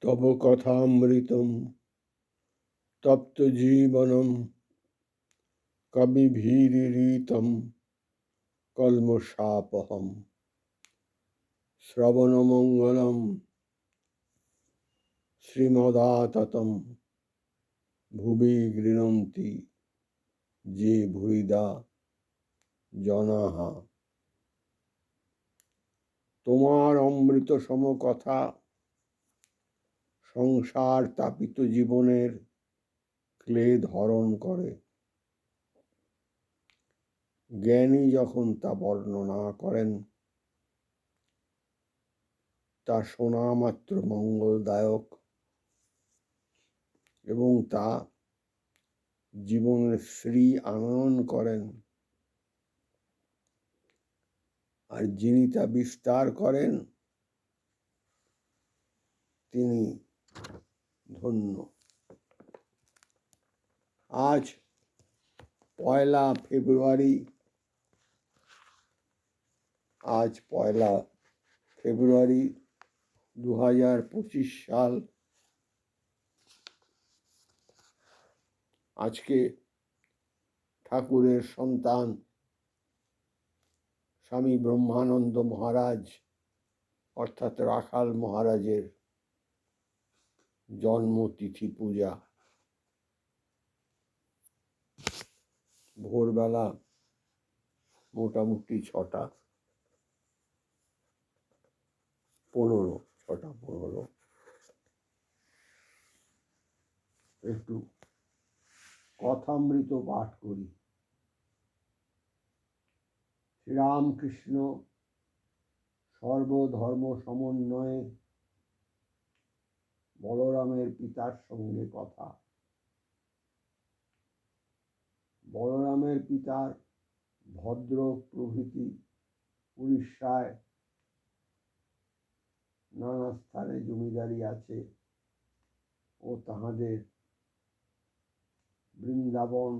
তব কথামৃতম, তপ্ত জীবনম কবিভীরিতম কলমশাপহম। শ্রবণমঙ্গলম, শ্রীমদাততম, ভুবি গৃণন্তি যে ভুইদা জনাহা। তোমার অমৃত সম কথা সংসার তাপিত জীবনের ক্লেদ হরণ করে। জ্ঞানী যখন তা বর্ণনা করেন, তা শোনা মাত্র মঙ্গলদায়ক এবং তা জীবনের শ্রী আনয়ন করেন। আর যিনি তা বিস্তার করেন, তিনি ধন্য। আজ পয়লা ফেব্রুয়ারি, আজ পয়লা ফেব্রুয়ারি দু হাজার পঁচিশ সাল। আজকে ঠাকুরের সন্তান স্বামী ব্রহ্মানন্দ মহারাজ, অর্থাৎ রাখাল মহারাজের জন্মতিথি পূজা। ভোরবেলা মোটামুটি ছটা, পনেরো ছটা পনেরো। একটু কথামৃত পাঠ করি। শ্রীরামকৃষ্ণ সর্বধর্ম সমন্বয়ে বলরামের পিতার সঙ্গে কথা। বলরামের পিতার ভদ্র প্রভৃতি উড়িষ্যায় নানা স্থানে জমিদারি আছে ও তাহাদের বৃন্দাবন,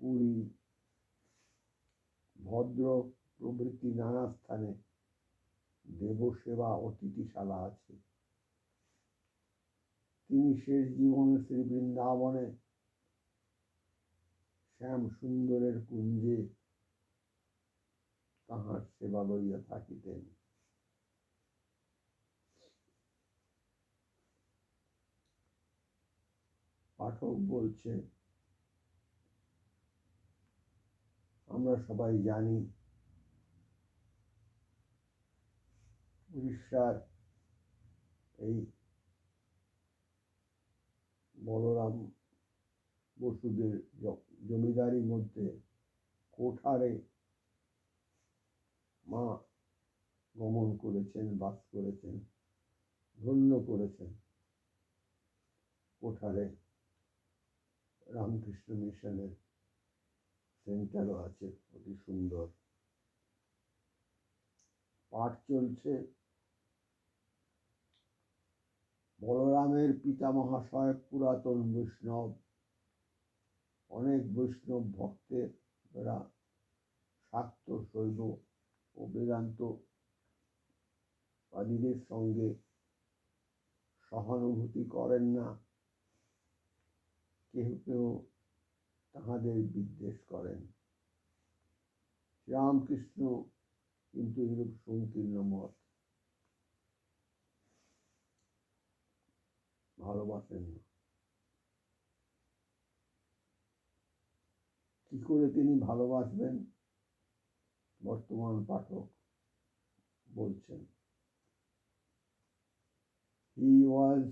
পুরী, ভদ্র প্রভৃতি নানা স্থানে দেবসেবা অতিথিশালা আছে। তিনি শেষ জীবনে শ্রী বৃন্দাবনে শ্যাম সুন্দরের কুঞ্জে তাহার সেবা লইয়া থাকিতেন। পাঠক বলছে আমরা সবাই জানি উড়িষ্যার এই বলরাম বসুদের জমিদারির মধ্যে কোঠারে মা গমন করেছেন, বাস করেছেন, ধন্য করেছেন। কোঠারে রামকৃষ্ণ মিশনের সেন্টারও আছে, অতি সুন্দর। পাঠ চলছে। বলরামের পিতা মহাশয় পুরাতন বৈষ্ণব। অনেক বৈষ্ণব ভক্তের শাক্ত, শৈব ও বেদান্ত বাদীদের সঙ্গে সহানুভূতি করেন না। কেহ কেউ তাহাদের বিদ্বেষ করেন। শ্রীরামকৃষ্ণ কিন্তু এরূপ সংকীর্ণ মত ভালোবাসেন না। কি করে তিনি ভালোবাসবেন? বর্তমান পাঠক বলছেন। He was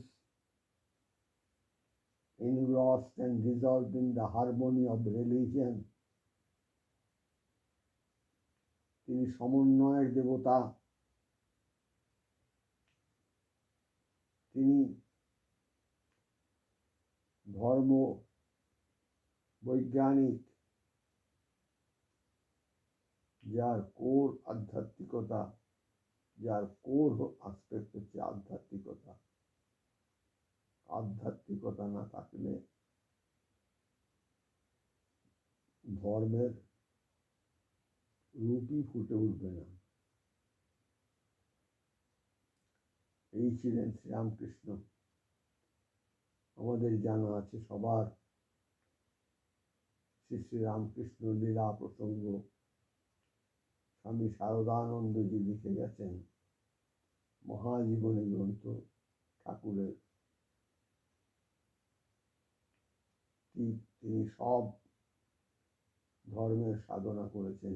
engrossed and dissolved in the harmony of religion. তিনি সমন্বয়ের দেবতা। তিনি ধর্ম, বৈজ্ঞানিক, যার কোর আধ্যাত্মিকতা, যার কোর আসপেক্ট হচ্ছে আধ্যাত্মিকতা। আধ্যাত্মিকতা না থাকলে ধর্মের রূপই ফুটে উঠবে না। এই ছিলেন শ্রীরামকৃষ্ণ। আমাদের জানা আছে সবার। শ্রী শ্রী রামকৃষ্ণ লীলা প্রসঙ্গ। স্বামী শারদানন্দজি লিখে গেছেন, মহাজীবনী গ্রন্থ ঠাকুরের। তিনি সব ধর্মের সাধনা করেছেন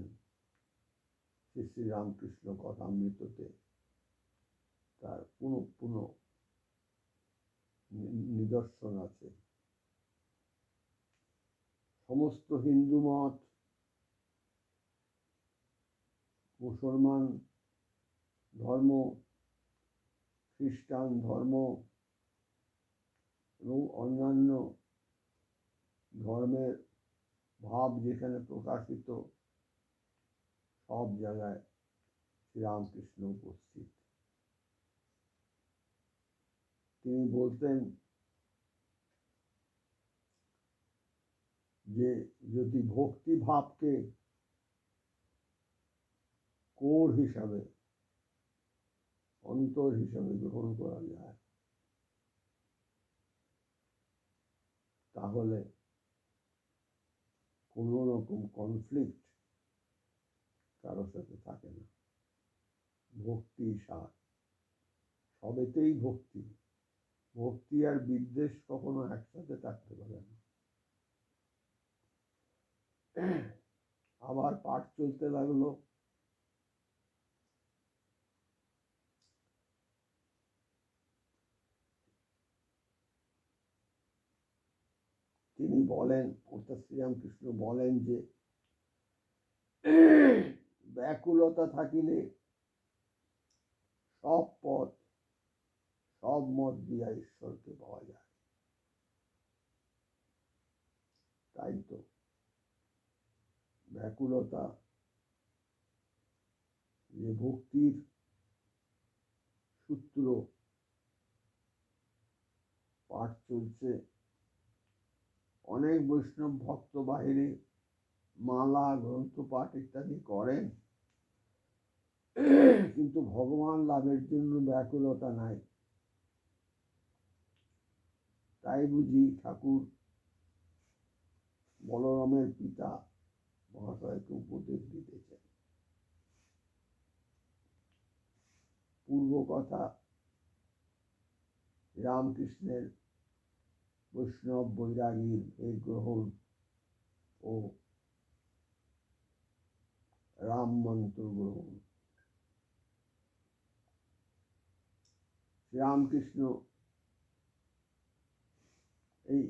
শ্রী শ্রী রামকৃষ্ণ কথামৃততে তার পুনঃ পুনঃ নিদর্শন আছে। সমস্ত হিন্দু মত, মুসলমান ধর্ম, খ্রিস্টান ধর্ম এবং অন্যান্য ধর্মের ভাব যেখানে প্রকাশিত, সব জায়গায় শ্রীরামকৃষ্ণ উপস্থিত। তিনি বলতেন যে যদি ভক্তি ভাবকে কোর হিসাবে, অন্তর হিসাবে গ্রহণ করা যায়, তাহলে কোনো রকম কনফ্লিক্ট কারোর সাথে থাকে না। ভক্তি সার, সবেতেই ভক্তি। ভক্তি আর বিদ্বেষ কখনো একসাথে থাকতে পারে না। আবার পাঠ চলতে লাগল। তিনি বলেন, অর্থাৎ শ্রীরামকৃষ্ণ বলেন যে, ব্যাকুলতা থাকিলে সব পথ সব মত দিয়া ঈশ্বরকে পাওয়া যায়। তাই তো ব্যাকুলতা যে ভক্তির সূত্র পাঠ চলছে, অনেক বৈষ্ণব ভক্ত বাহিরে মালা, গ্রন্থ পাঠ ইত্যাদি করেন, কিন্তু ভগবান লাভের জন্য ব্যাকুলতা নাই। তাই বুঝি ঠাকুর বলরামের পিতা মহাশয়কে উপদেশ দিতেছেন। পূর্ব কথা রামকৃষ্ণের বৈষ্ণব বৈরাগীর এই গ্রহণ ও রাম মন্ত্র গ্রহণ। শ্রীরামকৃষ্ণ এই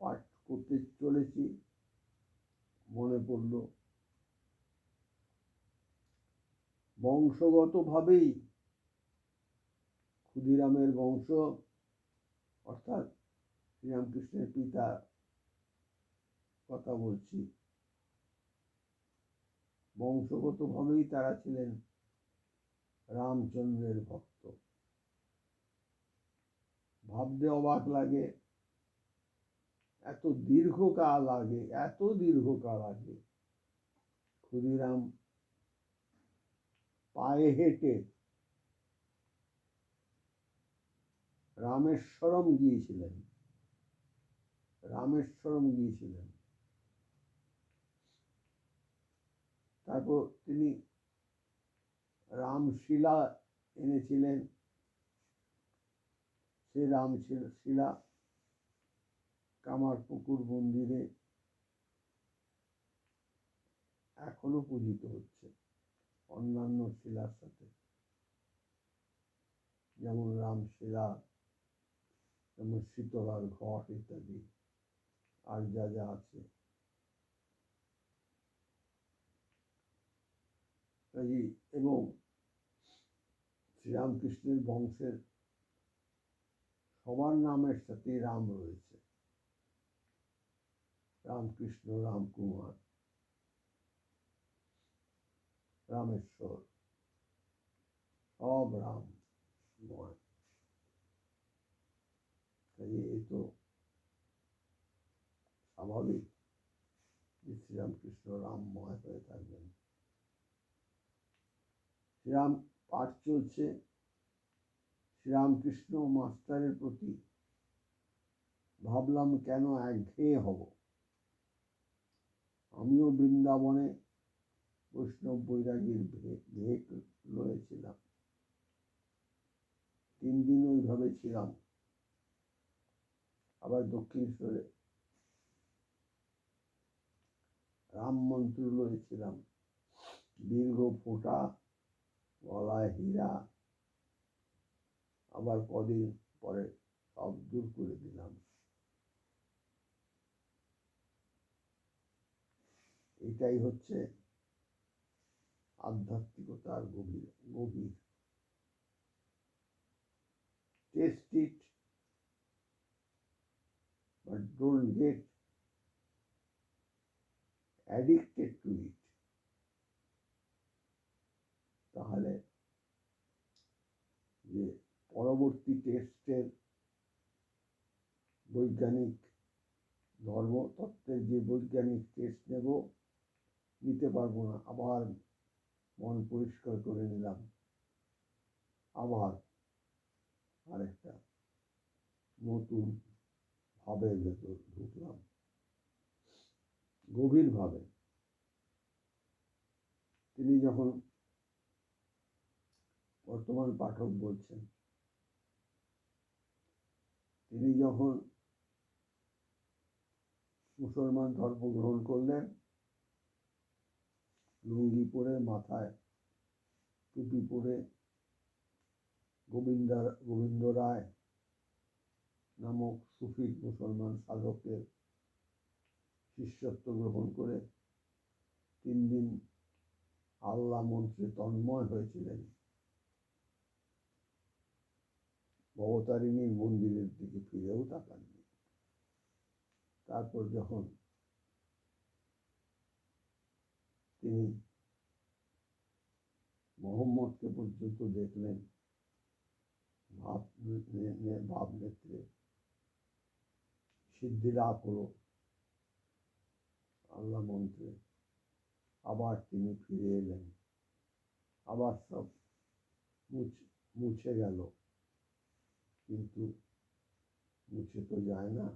পাঠ করতে চলেছি। মনে পড়ল, বংশগতভাবেই ক্ষুদিরামের বংশ, অর্থাৎ শ্রীরামকৃষ্ণের পিতা কথা বলছি। বংশগতভাবেই তারা ছিলেন রামচন্দ্রের ভক্ত। ভাবতে অবাক লাগে এত দীর্ঘকাল আগে, এত দীর্ঘকাল আগে ক্ষুদিরাম পায়ে হেঁটে রামেশ্বরম গিয়েছিলেন। রামেশ্বরম গিয়েছিলেন। তারপর তিনি রামশিলা এনেছিলেন। সে রামশিলা কামারপুকুর মন্দিরে এখনও পূজিত হচ্ছে অন্যান্য শিলার সাথে। যেমন রামশিলা, যেমন শীতলার ঘট ইত্যাদি, আর যা যা আছে। এবং শ্রীরামকৃষ্ণের বংশের সবার নামের সাথে রাম রয়েছে। রামকৃষ্ণ, রামকুমার, রামেশ্বর, সব রাম কাজে এ তো স্বাভাবিক যে শ্রীরামকৃষ্ণ রামময় হয়ে থাকবেন। শ্রীরাম পাঠ চলছে। শ্রীরামকৃষ্ণ মাস্টারের প্রতি ভাবলাম কেন একঘেয়ে হব? আমিও বৃন্দাবনে বৈষ্ণব বৈরাগীর ভেক লয়েছিলাম। তিন দিন ওইভাবে ছিলাম। আবার দক্ষিণেশ্বরে রাম মন্ত্র লয়েছিলাম। দীর্ঘ ফোঁটা, গলায় হীরা, আবার কদিন পরে সব দূর করে দিলাম। এটাই হচ্ছে আধ্যাত্মিকতার গভীর গভীর। Test it but don't get addicted to it. তাহলে যে পরবর্তী টেস্টের বৈজ্ঞানিক ধর্মতত্ত্বের যে বৈজ্ঞানিক টেস্ট নেব নিতে পারব না। আবার মন পরিষ্কার করে নিলাম। আবার আরেকটা নতুন ভাবের ভেতর ঢুকলাম। গভীরভাবে। তিনি যখন বর্তমান পাঠক বলছেন, তিনি যখন মুসলমান ধর্ম গ্রহণ করলেন লুঙ্গি পরে মাথায় টুপি পরে গোবিন্দা, গোবিন্দ রায় নামক সুফি মুসলমান সাধকের শিষ্যত্ব গ্রহণ করে তিন দিন আল্লাহ মন্ত্রে তন্ময় হয়েছিলেন। ভবতারিণীর মন্দিরের দিকে ফিরেও তাকাননি। তারপর যখন তিনি মোহাম্মদকে পর্যন্ত দেখলেন। ভাব ভাব নেত্রে। সিদ্ধি লাভ হলো। আল্লাহ মন্ত্রে আবার তিনি ফিরে এলেন। আবার সব মুছে গেল। কিন্তু মুছে তো যায় না।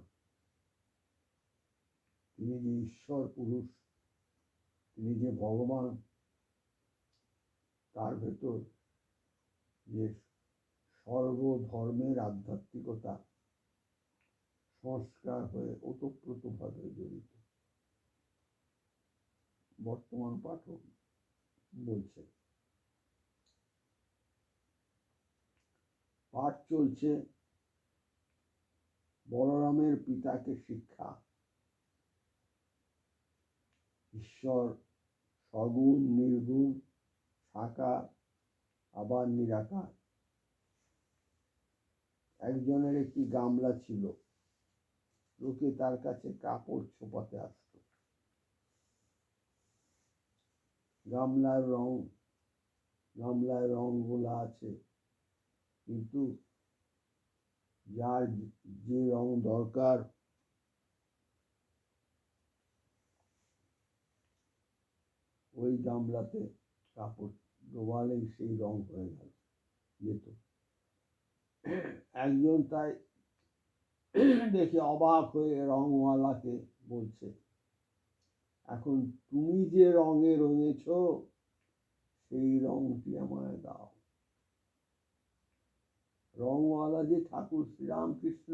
তিনি যে ঈশ্বর পুরুষ তিনি যে ভগবান, তার ভেতর যে সর্বধর্মের আধ্যাত্মিকতা সংস্কার হয়ে ওতপ্রোতভাবে জড়িত। বর্তমান পাঠক বলছে, পাঠ চলছে বলরামের পিতাকে শিক্ষা। ঈশ্বর সগুণ নির্গুণ সাকার আবার নিরাকার। একজনের একটি গামলা ছিল, লোকে তার কাছে কাপড় ছোপাতে আসত। গামলার রং গামলায় রংগুলো আছে, কিন্তু যার যে রং দরকার ওই গামলাতে কাপড়, ডোবালেই সেই রং হয়ে গেল, যেত। একজন তাই দেখে অবাক হয়ে রংওয়ালাকে বলছে, এখন তুমি যে রঙে রঙেছ, সেই রংটি আমায় দাও। রংওয়ালা যে ঠাকুর শ্রীরামকৃষ্ণ,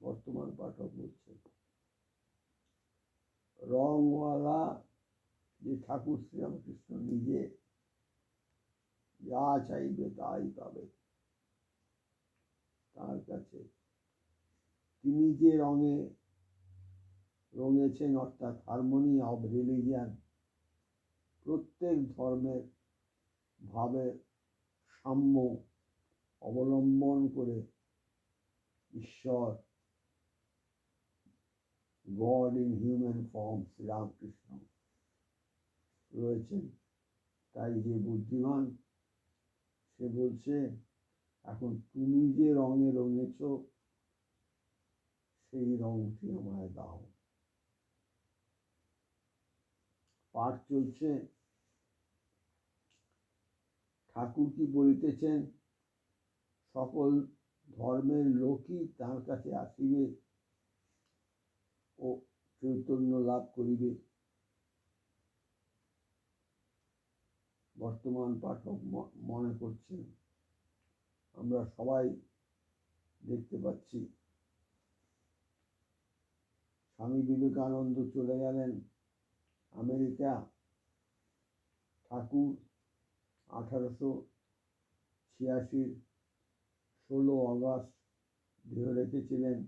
বর্তমান পাঠক বলছে রংওয়ালা যে ঠাকুর শ্রীরামকৃষ্ণ নিজে যা চাইবে তাই পাবে। তার কাছে তিনি যে রঙে রঙেছেন অর্থাৎ হারমোনি অব রিলিজিয়ান প্রত্যেক ধর্মের ভাবের সাম্য অবলম্বন করে ঈশ্বর God in human form Sri Ramakrishna রয়েছেন তাই যে বুদ্ধিমান সে বলছে, এখন তুমি যে রঙে রঙেছ, সেই রংটি আমায় দাও। পাঠ চলছে। ঠাকুর কি বলিতেছেন, সকল ধর্মের লোকই তার কাছে আসিবে ও চৈতন্য লাভ করিবে। বর্তমান পাঠক মনে করছেন আমরা সবাই দেখতে পাচ্ছি। স্বামী বিবেকানন্দ চলে গেলেন আমেরিকা। ঠাকুর আঠারোশো ছিয়াশির ষোলো আগস্ট দেহ রেখেছিলেন।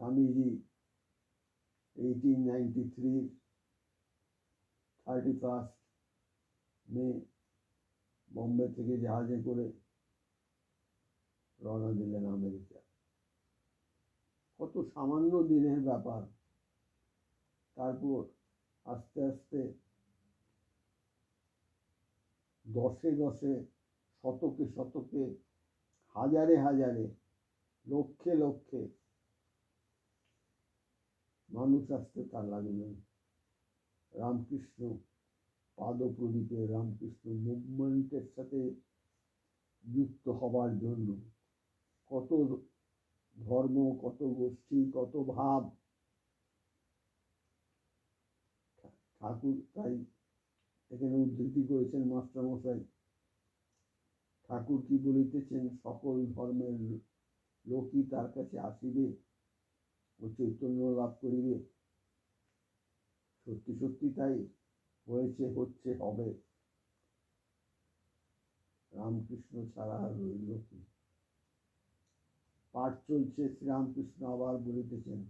Swamiji eighteen ninety three thirty first May Bombay থেকে জাহাজে করে রওনা দিলেন আমেরিকা। কত সামান্য দিনের ব্যাপার। তারপর আস্তে আস্তে দশে দশে, শতকে শতকে, হাজারে হাজারে, লক্ষে লক্ষে মানুষ আসতে তার লাগলেন। রামকৃষ্ণ পাদপ্রদীপে রামকৃষ্ণ মুভমেন্টের সাথে যুক্ত হবার জন্য কত ধর্ম, কত গোষ্ঠী, কত ভাব ঠাকুর তাই এখানে উদ্ধৃতি করেছেন মাস্টারমশাই। ঠাকুর কি বলিতেছেন? সকল ধর্মের লোকই তার কাছে আসিবে ও চৈতন্য লাভ করিবে। সত্যি সত্যি তাই হয়েছে, হচ্ছে, হবে। রামকৃষ্ণ ছাড়া আর রইল কি? পাঠ চলছে, শ্রীরামকৃষ্ণ আবার বলিতেছেন,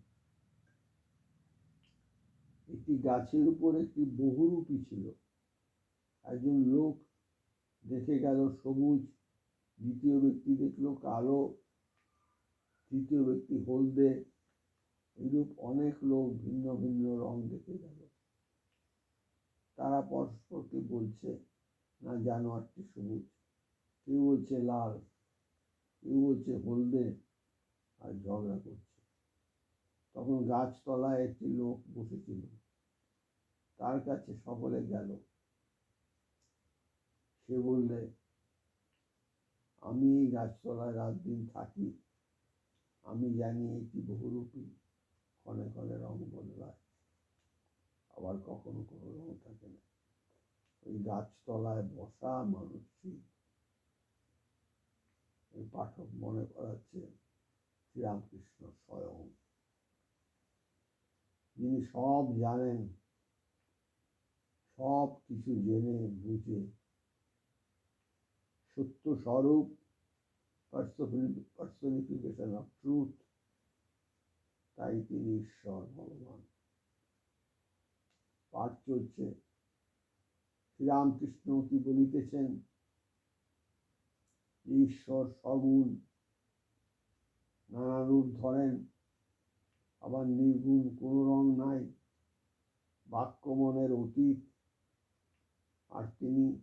একটি গাছের উপর একটি বহুরূপী ছিল। একজন লোক দেখে গেল সবুজ, দ্বিতীয় ব্যক্তি দেখল কালো, তৃতীয় ব্যক্তি হলদে। এরূপ অনেক লোক ভিন্ন ভিন্ন রং দেখে গেল। তারা পরস্পরকে বলছে, না, জানোয়ারটি সবুজ। কেউ বলছে, লাল। কেউ বলছে, হলদে। আর ঝগড়া করছে। তখন গাছতলায় একটি লোক বসেছিল। তার কাছে সকলে গেল। সে বললে, আমি এই গাছতলায় রাত দিন থাকি। আমি জানি এটি বহুরূপী। ক্ষণে ক্ষণে রং বদলায়। আবার কখনো কোনো রং থাকে না। ওই গাছতলায় বসা মানুষটি এই পাঠক মনে করাচ্ছে শ্রীরামকৃষ্ণ স্বয়ং। যিনি সব জানেন, সব কিছু জেনে বুঝে সত্য স্বরূপ পার্সনিফিকেশন অফ ট্রুথ তাই তিনি ঈশ্বর ভগবান। পাঠ চলছে। শ্রীরামকৃষ্ণ কি বলিতেছেন? ঈশ্বর সগুণ, নানা রূপ ধরেন, আবার নির্গুণ কোনো রং নাই বাক্য মনের অতীত, আর তিনি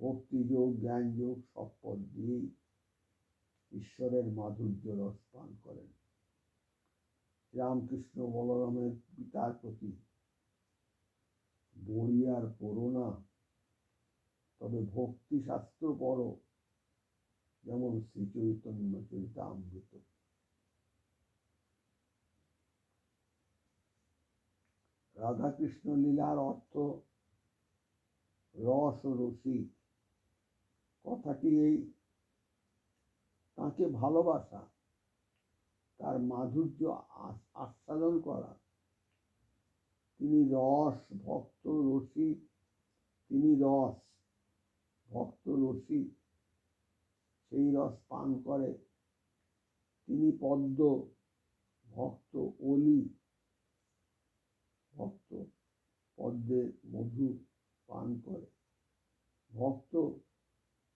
ভক্তিযোগ, জ্ঞানযোগ সব পদ দিয়েই ঈশ্বরের মাধুর্য রস পান করেন। রামকৃষ্ণ বলরামের পিতার প্রতি বই আর পড়ো না। তবে ভক্তি শাস্ত্র পড়ো, যেমন শ্রী চৈতন্য চরিতামৃত। রাধাকৃষ্ণ লীলার অর্থ রস ও রসিক। কথাটি এই, তাকে ভালোবাসা, তার মাধুর্য আস- আস্বাদন করা। তিনি রস, ভক্ত রসিক তিনি রস, ভক্ত রসিক সেই রস পান করে। তিনি পদ্ম, ভক্ত অলি, ভক্ত পদ্মের মধু পান করে। ভক্ত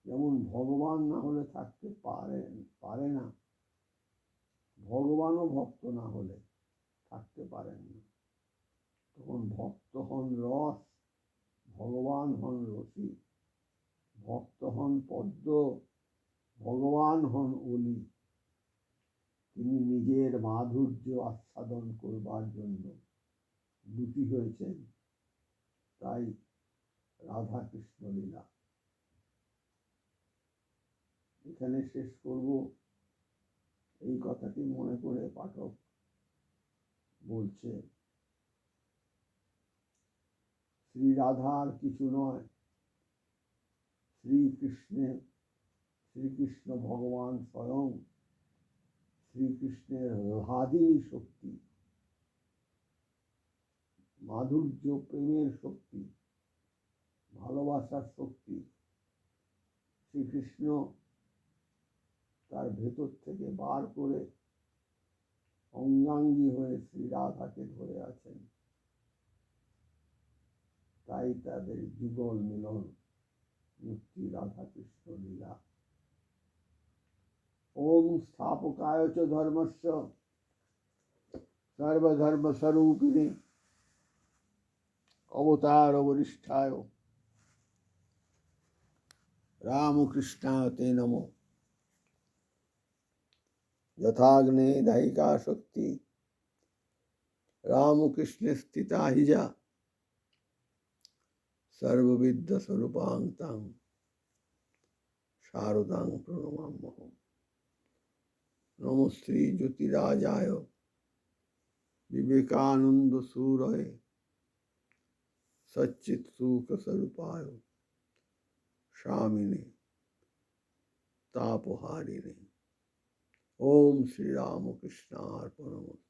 যেমন ভগবান না হলে থাকতে পারে পারে না। ভগবানও ভক্ত না হলে থাকতে পারেন না তখন ভক্ত হন রস, ভগবান হন রসিক ভক্ত হন পদ্ম, ভগবান হন অলি। তিনি নিজের মাধুর্য আস্বাদন করবার জন্য দুটি হয়েছেন, তাই রাধা কৃষ্ণ লীলা। এখানে শেষ করব। এই কথাটি মনে করে পাঠক বলছে শ্রী রাধার কিছু নয়। শ্রীকৃষ্ণের, শ্রীকৃষ্ণ ভগবান স্বয়ং, শ্রীকৃষ্ণের রাধিনী শক্তি, মাধুর্য, প্রেমের শক্তি, ভালোবাসার শক্তি। শ্রীকৃষ্ণ তার ভেতর থেকে বার করে অঙ্গাঙ্গী হয়ে শ্রী রাধাকে ধরে আছেন। তাই তাদের যুগল মিলন, মুক্তি রাধা কৃষ্ণ লীলা। ওম স্থাপকায় চ ধর্মস্য সর্বধর্ম স্বরূপিণী অবতার বরিষ্ঠায় রামকৃষ্ণায় তে নমো। যথাগ্নে দায়িকা শক্তি রামকৃষ্ণে স্থিতা হিজা সর্ববিদ্য স্বরূপাং তাং শারদাং প্রণমাম্যহম নম শ্রী জ্যোতিরাজায় বিবেকানন্দ সুরয়ে সচ্চিত সুখ স্বরূপায় স্বামিনে তাপহারিণে। ওম শ্রী রামকৃষ্ণার্পণমস্তু